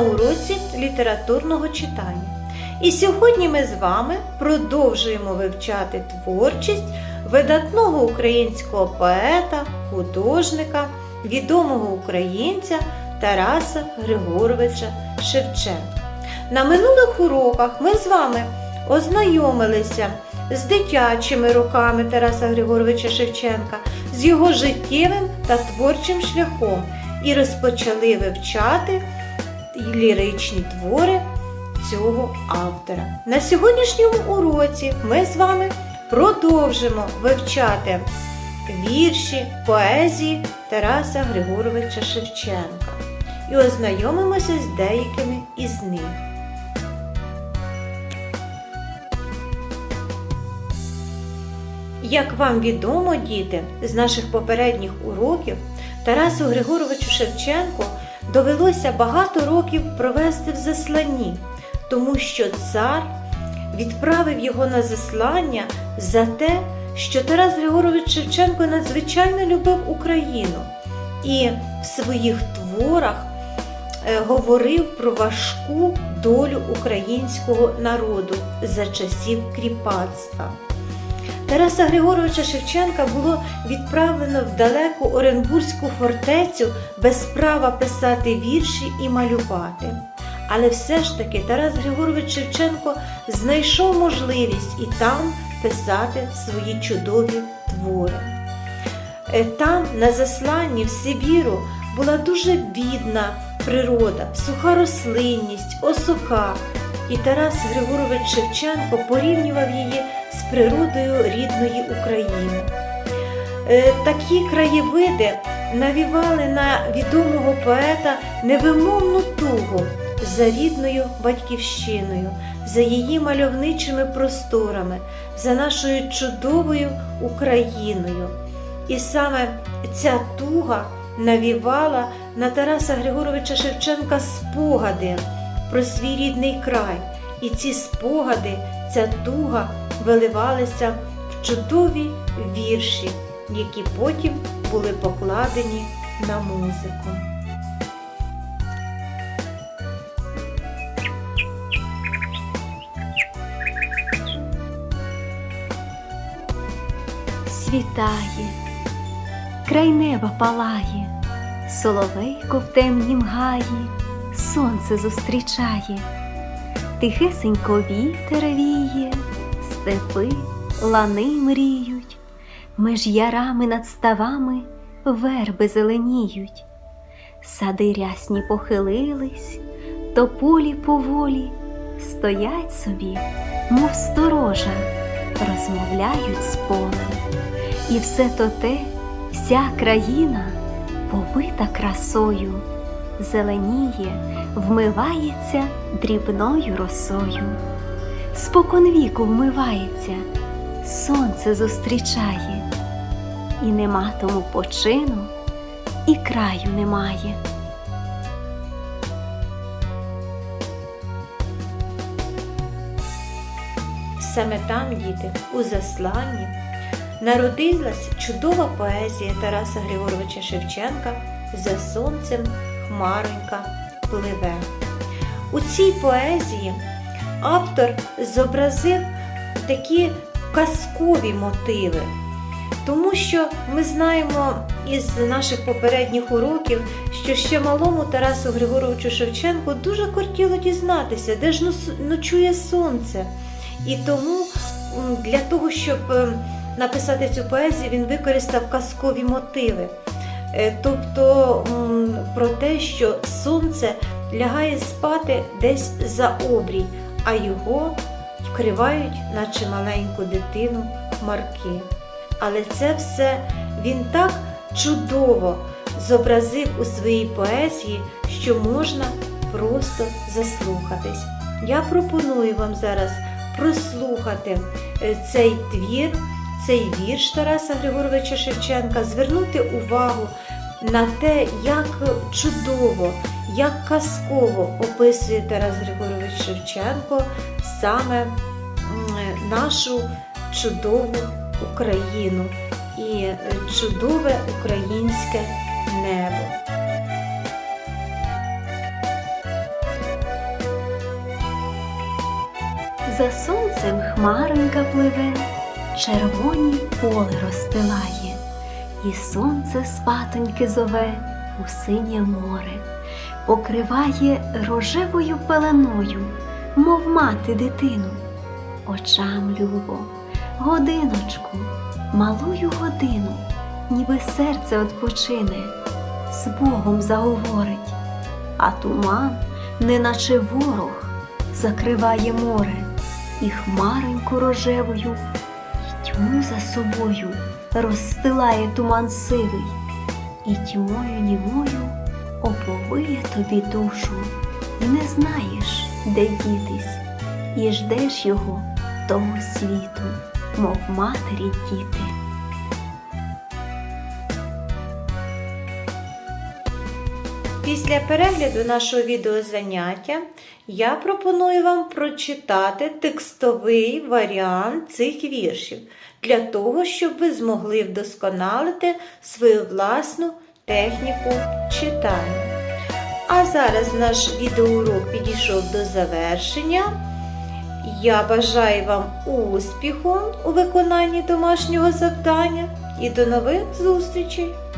уроці літературного читання. І сьогодні ми з вами продовжуємо вивчати творчість видатного українського поета, художника, відомого українця Тараса Григоровича Шевченка. На минулих уроках ми з вами ознайомилися з дитячими роками Тараса Григоровича Шевченка, з його життєвим та творчим шляхом і розпочали вивчати ліричні твори цього автора. На сьогоднішньому уроці ми з вами продовжимо вивчати вірші, поезії Тараса Григоровича Шевченка і ознайомимося з деякими із них. Як вам відомо, діти, з наших попередніх уроків Тарасу Григоровичу Шевченку довелося багато років провести в засланні, тому що цар відправив його на заслання за те, що Тарас Григорович Шевченко надзвичайно любив Україну і в своїх творах е, говорив про важку долю українського народу за часів кріпацтва. Тараса Григоровича Шевченка було відправлено в далеку Оренбурзьку фортецю без права писати вірші і малювати. Але все ж таки Тарас Григорович Шевченко знайшов можливість і там писати свої чудові твори. Е, Там, на засланні в Сибіру, була дуже бідна природа, суха рослинність, осока. І Тарас Григорович Шевченко порівнював її природою рідної України. Е, Такі краєвиди навівали на відомого поета невимовну тугу за рідною батьківщиною, за її мальовничими просторами, за нашою чудовою Україною. І саме ця туга навівала на Тараса Григоровича Шевченка спогади про свій рідний край. І ці спогади, ця туга виливалися в чудові вірші, які потім були покладені на музику. Світає, край неба палає, соловейко в темнім гаї, сонце зустрічає, тихесенько вітер віє, степи, лани мріють, меж ярами над ставами верби зеленіють, сади рясні похилились, тополі поволі стоять собі, мов сторожа, розмовляють з полем. І все то те, вся країна повита красою, зеленіє, вмивається дрібною росою. Спокон віку вмивається, сонце зустрічає, і нема тому почину, і краю немає. Саме там, діти, у засланні, народилась чудова поезія Тараса Григоровича Шевченка За сонцем хмаронька пливе. У цій поезії автор зобразив такі казкові мотиви, тому що ми знаємо із наших попередніх уроків, що ще малому Тарасу Григоровичу Шевченку дуже кортіло дізнатися, де ж ночує сонце. І тому для того, щоб е, написати цю поезію, він використав казкові мотиви. Е, Тобто про те, що сонце лягає спати десь за обрій, а його вкривають, наче маленьку дитину, хмарки. Але це все він так чудово зобразив у своїй поезії, що можна просто заслухатись. Я пропоную вам зараз прослухати е, цей твір, цей вірш Тараса Григоровича Шевченка, звернути увагу на те, як чудово, як казково описує Тарас Григорович Шевченко саме нашу чудову Україну і е, чудове українське небо. За сонцем хмаренька пливе червоні поле розстилає, і сонце спатоньки зове у синє море, покриває рожевою пеленою, мов мати дитину. Очам любо, годиночку, малую годину, ніби серце odpoczyне, з Богом заговорить, а туман, неначе ворог, закриває море і хмареньку рожевою, тьму за собою розстилає туман сивий, і тьмою німою оповиє тобі душу, не знаєш, де дітись, і ждеш його того світу, мов матері діти. Після перегляду нашого відеозаняття я пропоную вам прочитати текстовий варіант цих віршів для того, щоб ви змогли вдосконалити свою власну техніку читання. А зараз наш відеоурок підійшов до завершення. Я бажаю вам успіху у виконанні домашнього завдання і до нових зустрічей!